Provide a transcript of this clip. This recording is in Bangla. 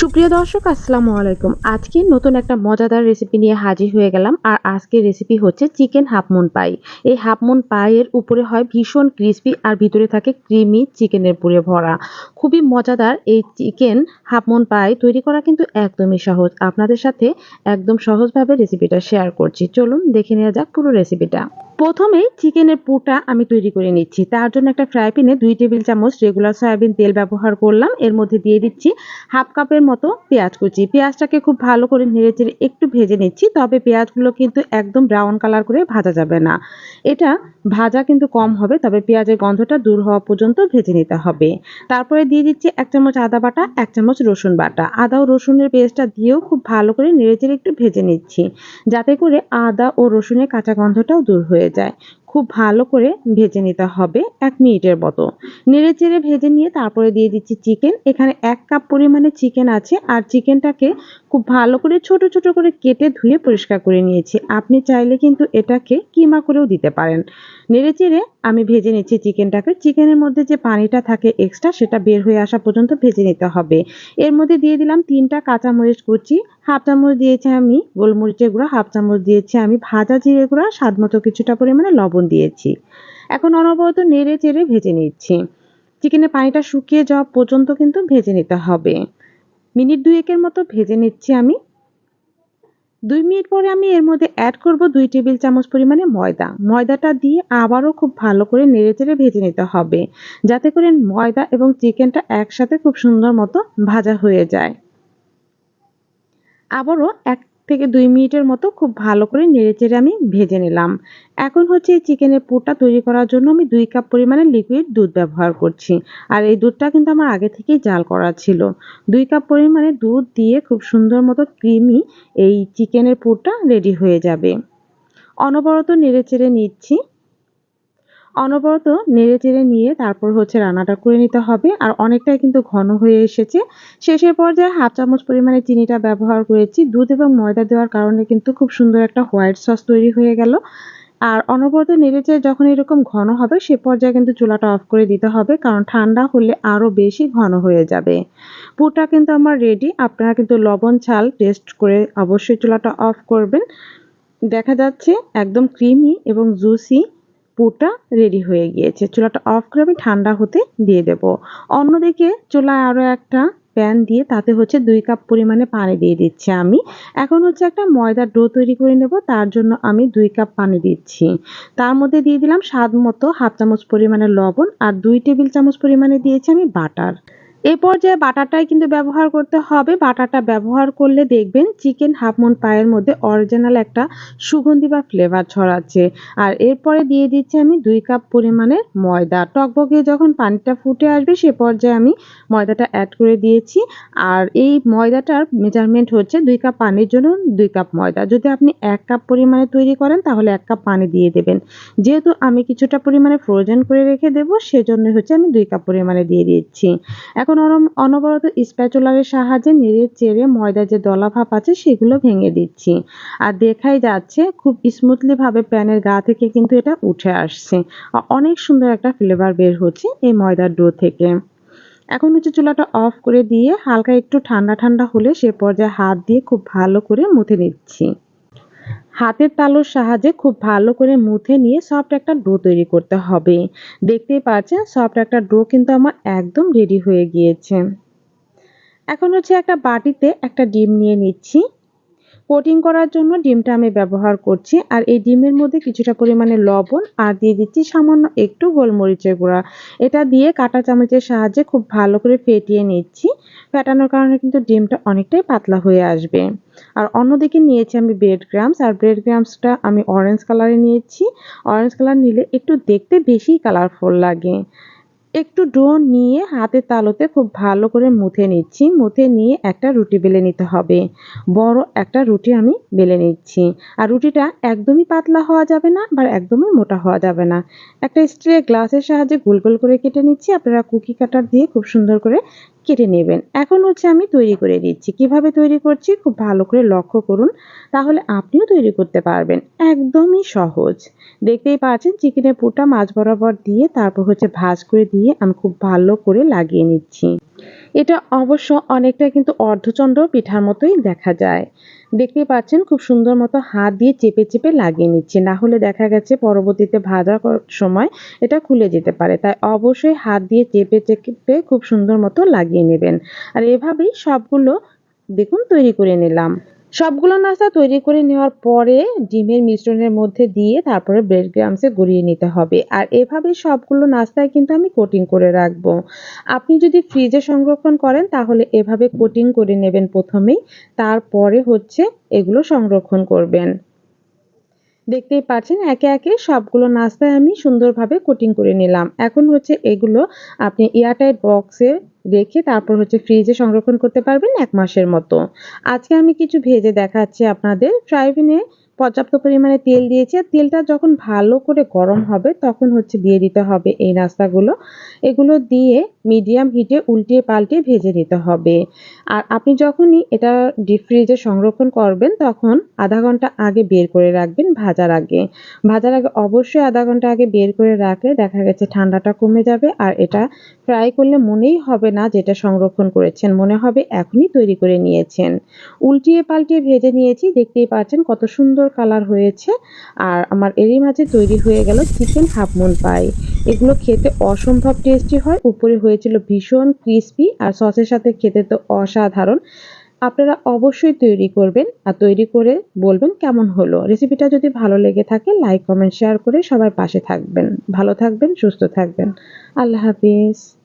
সুপ্রিয় দর্শক, আসসালামু আলাইকুম। আজকে নতুন একটা মজাদার রেসিপি নিয়ে হাজির হয়ে গেলাম। আর আজকের রেসিপি হচ্ছে চিকেন হাফমুন পাই এই হাফমুন পাইয়ের উপরে হয় ভীষণ ক্রিস্পি আর ভিতরে থাকে ক্রিমি চিকেনের পুরে ভরা। খুবই মজাদার এই চিকেন হাফমুন পাই তৈরি করা কিন্তু একদমই সহজ। আপনাদের সাথে একদম সহজভাবে রেসিপিটা শেয়ার করছি। চলুন দেখে নেওয়া যাক পুরো রেসিপিটা প্রথমেই চিকেনের পুটা আমি তৈরি করে নিচ্ছি। তার জন্য একটা ফ্রাই প্যানে দুই টেবিল চামচ রেগুলার সয়াবিন তেল ব্যবহার করলাম। এর মধ্যে দিয়ে দিচ্ছি হাফ কাপের মতো পেঁয়াজ কুচি। পেঁয়াজটাকে খুব ভালো করে নেড়ে চেড়ে একটু ভেজে নিচ্ছি, তবে পেঁয়াজগুলো কিন্তু একদম ব্রাউন কালার করে ভাজা যাবে না। এটা ভাজা কিন্তু কম হবে, তবে পেঁয়াজের গন্ধটা দূর হওয়া পর্যন্ত ভেজে নিতে হবে। তারপরে দিয়ে দিচ্ছি এক চামচ আদা বাটা, এক চামচ রসুন বাটা। আদা ও রসুনের পেস্টটা দিয়েও খুব ভালো করে নেড়ে চেড়ে একটু ভেজে নিচ্ছি, যাতে করে আদা ও রসুনের কাঁচা গন্ধটাও দূর হয়ে যায়। খুব ভালো করে ভেজে নিতে হবে এক মিনিটের মতো। নেড়ে চেড়ে ভেজে নিয়ে তারপরে দিয়ে দিচ্ছি চিকেন এখানে এক কাপ পরিমাণে চিকেন আছে আর চিকেনটাকে খুব ভালো করে ছোট ছোট করে কেটে ধুয়ে পরিষ্কার করে নিয়েছি। আপনি চাইলে কিন্তু এটাকে কিমা করেও দিতে পারেন। নেড়ে চেড়ে আমি ভেজে নিচ্ছি চিকেনটাকে। চিকেনের মধ্যে যে পানিটা থাকে এক্সট্রা সেটা বের হয়ে আসা পর্যন্ত ভেজে নিতে হবে। এর মধ্যে দিয়ে দিলাম তিনটা কাঁচামরিচ কুচি। হাফ চামচ দিয়েছি আমি গোলমরিচের গুঁড়া, হাফ চামচ দিয়েছি আমি ভাজা জিরে গুঁড়া, স্বাদ মতো কিছুটা পরিমাণে লবণ দিয়েছি। এখন অনবরত নেড়ে চেড়ে ভেজে নিচ্ছি। চিকেনের পানিটা শুকিয়ে যাওয়া পর্যন্ত কিন্তু ভেজে নিতে হবে। মিনিট দুয়েকের মতো ভেজে নিচ্ছি আমি। দুই মিনিট পরে আমি এর মধ্যে অ্যাড করব দুই টেবিল চামচ পরিমাণে ময়দা। ময়দাটা দিয়ে আবারও খুব ভালো করে নেড়ে চেড়ে ভেজে নিতে হবে, যাতে করে ময়দা এবং চিকেনটা একসাথে খুব সুন্দর মতো ভাজা হয়ে যায়। আবারও এক থেকে দুই মিনিটের মতো খুব ভালো করে নেড়েচেড়ে আমি ভেজে নিলাম। এখন হচ্ছে এই চিকেনের পুরটা তৈরি করার জন্য আমি দুই কাপ পরিমাণে লিকুইড দুধ ব্যবহার করছি। আর এই দুধটা কিন্তু আমার আগে থেকেই জাল করা ছিল। দুই কাপ পরিমাণে দুধ দিয়ে খুব সুন্দর মতো ক্রিমি এই চিকেনের পুরটা রেডি হয়ে যাবে। অনবরত নেড়ে চেড়ে নিচ্ছি। অনবরত নেড়ে চেড়ে নিয়ে তারপর হচ্ছে রান্নাটা করে নিতে হবে। আর অনেকটাই কিন্তু ঘন হয়ে এসেছে। শেষের পর্যায়ে হাফ চামচ পরিমাণে চিনিটা ব্যবহার করেছি। দুধ এবং ময়দা দেওয়ার কারণে কিন্তু খুব সুন্দর একটা হোয়াইট সস তৈরি হয়ে গেল। আর অনবরত নেড়েচে যখন এরকম ঘন হবে, সে পর্যায়ে কিন্তু চুলাটা অফ করে দিতে হবে। কারণ ঠান্ডা হলে আরও বেশি ঘন হয়ে যাবে। পুরটা কিন্তু আমার রেডি আপনারা কিন্তু লবণ, ছাল টেস্ট করে অবশ্যই চুলাটা অফ করবেন। দেখা যাচ্ছে একদম ক্রিমি এবং জুসি পুরটা রেডি হয়ে গিয়েছে। চুলাটা অফ করে আমি ঠান্ডা হতে দিয়ে দেব। অন্যদিকে চুলায় আরও একটা প্যান দিয়ে তাতে হচ্ছে দুই কাপ পরিমাণে পানি দিয়ে দিচ্ছি আমি। এখন হচ্ছে একটা ময়দার ডো তৈরি করে নেব, তার জন্য আমি দুই কাপ পানি দিচ্ছি। তার মধ্যে দিয়ে দিলাম স্বাদ মতো হাফ চামচ পরিমাণে লবণ আর দুই টেবিল চামচ পরিমাণে দিয়েছি আমি বাটার। এ পর্যায়ে বাটারটাই কিন্তু ব্যবহার করতে হবে। বাটারটা ব্যবহার করলে দেখবেন চিকেন হাফমন পায়ের মধ্যে অরিজিনাল একটা সুগন্ধি বা ফ্লেভার ছড়াচ্ছে। আর এরপরে দিয়ে দিচ্ছি আমি দুই কাপ পরিমাণের ময়দা। টকবগে যখন পানিটা ফুটে আসবে সে পর্যায়ে আমি ময়দাটা অ্যাড করে দিয়েছি। আর এই ময়দাটার মেজারমেন্ট হচ্ছে দুই কাপ পানির জন্য দুই কাপ ময়দা। যদি আপনি এক কাপ পরিমাণে তৈরি করেন তাহলে এক কাপ পানি দিয়ে দেবেন। যেহেতু আমি কিছুটা পরিমাণে ফ্রোজেন করে রেখে দেবো সেজন্য হচ্ছে আমি দুই কাপ পরিমাণে দিয়ে দিচ্ছি। এখন অনবরত স্প্যাচুলারের সাহায্যে নেড়ে চেড়ে ময়দার যে দলা ভাব আছে সেগুলো ভেঙে দিচ্ছি। আর দেখাই যাচ্ছে, খুব স্মুথলি ভাবে প্যানের গা থেকে কিন্তু এটা উঠে আসছে। অনেক সুন্দর একটা ফ্লেভার বের হচ্ছে এই ময়দার ডো থেকে। এখন হচ্ছে চুলাটা অফ করে দিয়ে হালকা একটু ঠান্ডা ঠান্ডা হলে সে পর্যায়ে হাত দিয়ে খুব ভালো করে মুথে নিচ্ছি। হাতের তালুর সাহায্যে খুব ভালো করে মুথে নিয়ে সফট একটা ডো তৈরি করতে হবে। দেখতেই পাচ্ছেন সফট একটা ডো কিন্তু আমার একদম রেডি হয়ে গিয়েছে। এখন হচ্ছে একটা বাটিতে একটা ডিম নিয়ে নিচ্ছি। কোটিং করার জন্য ডিমটা আমি ব্যবহার করছি। আর এই ডিমের মধ্যে কিছুটা পরিমাণে লবণ আর দিয়ে দিচ্ছি সামান্য একটু গোলমরিচের গুঁড়া। এটা দিয়ে কাটা চামচের সাহায্যে খুব ভালো করে ফেটিয়ে নিচ্ছি। ফেটানোর কারণে কিন্তু ডিমটা অনেকটাই পাতলা হয়ে আসবে। আর অন্যদিকে নিয়েছি আমি ব্রেড গ্রামস আর ব্রেড গ্রামসটা আমি অরেঞ্জ কালারে নিয়েছি। অরেঞ্জ কালার নিলে একটু দেখতে বেশি কালারফুল লাগে। একটু ডো নিয়ে হাতে তালুতে খুব ভালো করে মুথে নিচ্ছি। মুথে নিয়ে একটা রুটি বেলে নিতে হবে। বড় একটা রুটি আমি বেলে নিচ্ছি। আর রুটিটা একদমই পাতলা হওয়া যাবে না বা একদমই মোটা হওয়া যাবে না। একটা স্ট্রে গ্লাসের সাহায্যে গোল গোল করে কেটে নিচ্ছি। আপনারা কুকি কাটার দিয়ে খুব সুন্দর করে কেটে নেবেন। এখন হচ্ছে আমি তৈরি করে দিচ্ছি। কীভাবে তৈরি করছি? খুব ভালো করে লক্ষ্য করুন, তাহলে আপনিও তৈরি করতে পারবেন। একদমই সহজ। দেখতেই পাচ্ছেন, চিকেনের পুরটা মাছ বরাবর দিয়ে তারপর হচ্ছে ভাজ করে দিয়ে আমি খুব ভালো করে লাগিয়ে নিচ্ছি। এটা অবশ্য অনেকটা কিন্তু অর্ধচন্দ্র পিঠার মতোই দেখা যায়। দেখতে পাচ্ছেন খুব সুন্দর মতো হাত দিয়ে চেপে চেপে লাগিয়ে নিচ্ছে। না হলে দেখা গেছে পরবর্তীতে ভাজা সময় এটা খুলে যেতে পারে। তাই অবশ্যই হাত দিয়ে চেপে চেপে খুব সুন্দর মতো লাগিয়ে নেবেন। আর এভাবেই সবগুলো দেখুন তৈরি করে নিলাম। সবগুলো নাস্তা তৈরি করে নেওয়ার পরে ডিমের মিশ্রণের মধ্যে দিয়ে তারপরে ব্রেড গ্রামসে গড়িয়ে নিতে হবে। আর এভাবে সবগুলো নাস্তায় কিন্তু আমি কোটিং করে রাখব। আপনি যদি ফ্রিজে সংরক্ষণ করেন, তাহলে এভাবে কোটিং করে নেবেন প্রথমেই, তারপরে হচ্ছে এগুলো সংরক্ষণ করবেন। দেখতেই পাচ্ছেন, একে একে সবগুলো নাস্তায় আমি সুন্দরভাবে কোটিং করে নিলাম। এখন হচ্ছে এগুলো আপনি এয়ারটাইট বক্সে রেখে তারপর হচ্ছে ফ্রিজে সংরক্ষণ করতে পারবেন এক মাসের মতো। আজকে আমি কিছু ভেজে দেখাচ্ছি আপনাদের। ফ্রাই প্যানে পর্যাপ্ত পরিমাণে তেল দিয়েছি। আর তেলটা যখন ভালো করে গরম হবে, তখন হচ্ছে দিয়ে দিতে হবে এই নাস্তাগুলো। এগুলো দিয়ে মিডিয়াম হিটে উল্টিয়ে পাল্টিয়ে ভেজে নিতে হবে। আর আপনি যখনই এটা ডিপ ফ্রিজে সংরক্ষণ করবেন, তখন আধা ঘণ্টা আগে বের করে রাখবেন ভাজার আগে। ভাজার আগে অবশ্যই আধা ঘণ্টা আগে বের করে রাখলে দেখা গেছে ঠান্ডাটা কমে যাবে আর এটা ফ্রাই করলে মনেই হবে না যেটা সংরক্ষণ করেছেন, মনে হবে এখনই তৈরি করে নিয়েছেন। উল্টিয়ে পাল্টিয়ে ভেজে নিয়েছি, দেখতেই পাচ্ছেন কত সুন্দর কালার হয়েছে আর আমার এরই মাঝে তৈরি হয়ে গেল চিকেন হাফ মুন পাই। এগুলো খেতে অসম্ভব টেস্টি হয়। উপরে হয়েছিল ভীষণ ক্রিস্পি আর সসের সাথে খেতে তো অসাধারণ। আপনারা অবশ্যই তৈরি করবেন আর তৈরি করে বলবেন কেমন হলো। রেসিপিটা যদি ভালো লেগে থাকে, লাইক, কমেন্ট, শেয়ার করে সবার পাশে থাকবেন। ভালো থাকবেন, সুস্থ থাকবেন। আল্লাহ হাফিজ।